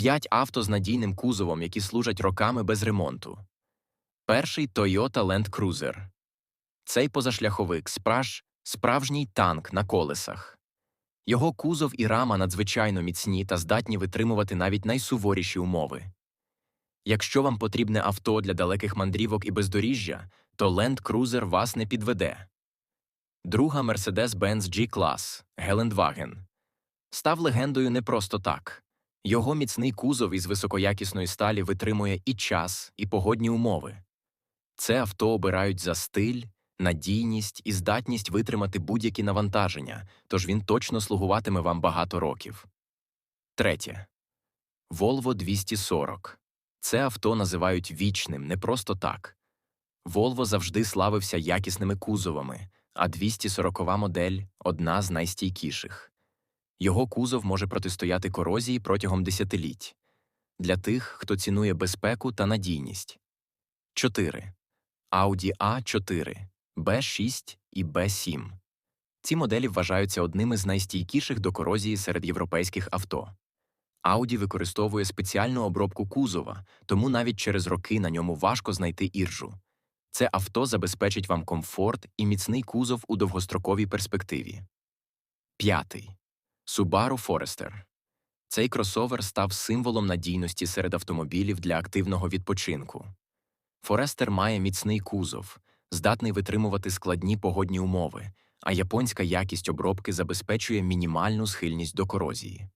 П'ять авто з надійним кузовом, які служать роками без ремонту. Перший Toyota Land Cruiser. Цей позашляховик справж, справжній танк на колесах. Його кузов і рама надзвичайно міцні та здатні витримувати навіть найсуворіші умови. Якщо вам потрібне авто для далеких мандрівок і бездоріжжя, то Land Cruiser вас не підведе. Друга Mercedes-Benz G-Class Гелендваген став легендою не просто так. Його міцний кузов із високоякісної сталі витримує і час, і погодні умови. Це авто обирають за стиль, надійність і здатність витримати будь-які навантаження, тож він точно слугуватиме вам багато років. Третє. Volvo 240. Це авто називають вічним не просто так. Volvo завжди славився якісними кузовами, а 240 модель одна з найстійкіших. Його кузов може протистояти корозії протягом десятиліть. Для тих, хто цінує безпеку та надійність. 4. Audi A4, B6 і B7. Ці моделі вважаються одними з найстійкіших до корозії серед європейських авто. Audi використовує спеціальну обробку кузова, тому навіть через роки на ньому важко знайти іржу. Це авто забезпечить вам комфорт і міцний кузов у довгостроковій перспективі. П'ятий. Subaru Forester. Цей кросовер став символом надійності серед автомобілів для активного відпочинку. Forester має міцний кузов, здатний витримувати складні погодні умови, а японська якість обробки забезпечує мінімальну схильність до корозії.